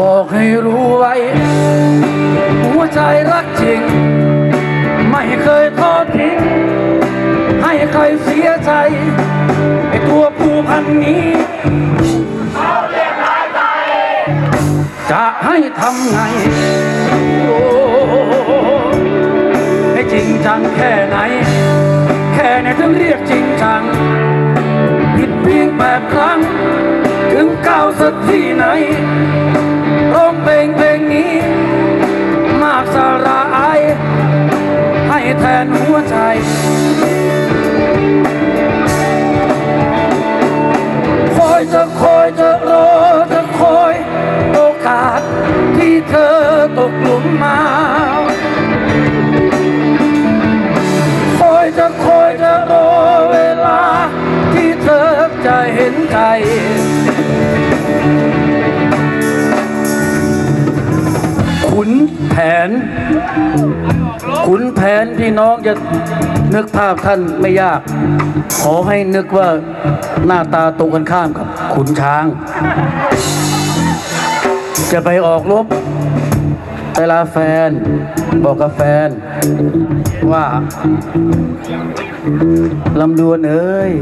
บอกให้รู้ไว้ หัวใจรักจริง ตัวผู้พันนี้จะให้ทำไงโอ้ให้จริงจังแค่ไหน แค่ไหนถึงเรียกจริงจัง ผิดเพียงแปดครั้ง ถึงก้าวสักที่ไหนร้องเพลงเพลงนี้ มากสาระอา จะคอยจะรอจะคอยโอกาสที่เธอตกหลุมมาคอยจะคอยจะรอเวลาที่เธอจะเห็นใจ ขุนแผน ขุนแผนพี่น้องจะนึกภาพท่านไม่ยาก ขอให้นึกว่าหน้าตาตรงกันข้ามกับ ขุนช้าง จะไปออกรบเวลาแฟน บอกกับแฟน ว่าลำดวนเอ้ย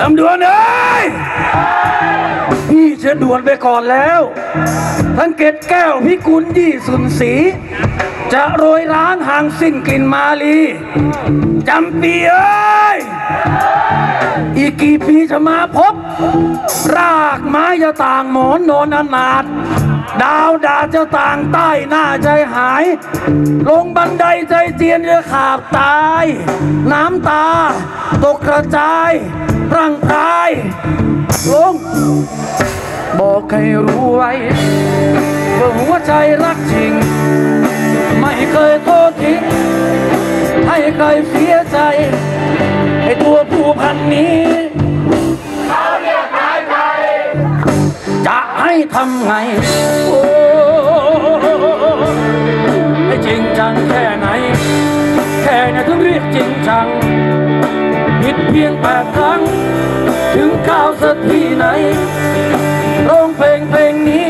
ลำดวนเอ้ยพี่จะด่วนไปก่อนแล้ว ทั้งเกตแก้วพิกุลยี่สุนศรีจะโรยล้างห่างสิ้นกลิ่นมาลีจำปีเอ้ยอีกกี่ปีจะมาพบ รากไม้จะต่างหมอนนอนอนาถ ดาวดาจะต่างใต้หน้าใจหาย ลงบันไดใจเจียนจะขาบตาย น้ำตา ตกกระจาย ร่างกาย ลง บอกให้รู้ไว้ว่าหัวใจรักจริง ไม่เคยโทษทิ้งให้ใครเสียใจไอ้ตัวผู้พันนี้ ทำไงโอ้ให้จริงจังแค่ไหน แค่ไหนถึงเรียกจริงจัง ผิดเพียงแปดครั้ง ถึงก้าวสักที่ไหนร้องเพลงเพลงนี้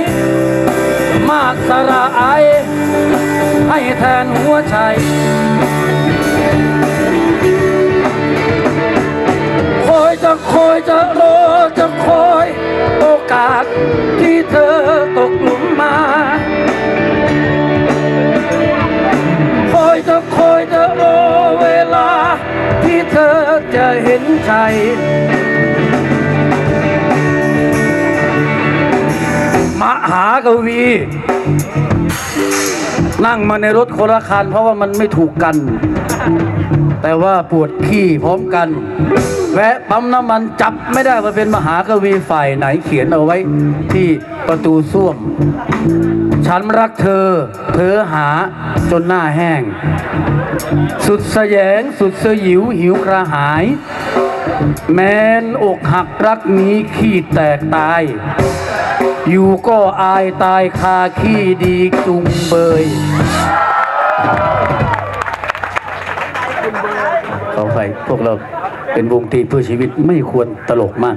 มากสระอายให้แทนหัวใจคอยจะคอยจะรอจะคอย เห็นใจมหากวี นั่งมาในรถคนละคันเพราะว่ามันไม่ถูกกัน แต่ว่าปวดขี้พร้อมกัน แวะปั๊มน้ำมันจับไม่ได้ว่าเป็นมหากวีฝ่ายไหนเขียนเอาไว้ที่ประตูส้วม ฉันรักเธอเธอหาจนหน้าแห้ง สุดแสยงสุดเสยิวหิวกระหาย แมนอกหักรักนี้ขี้แตกตาย อยู่ก็อายตายคาขี้ดีจุงเบยขอไปพวกเรา เป็นวงตีเพื่อชีวิตไม่ควรตลกมาก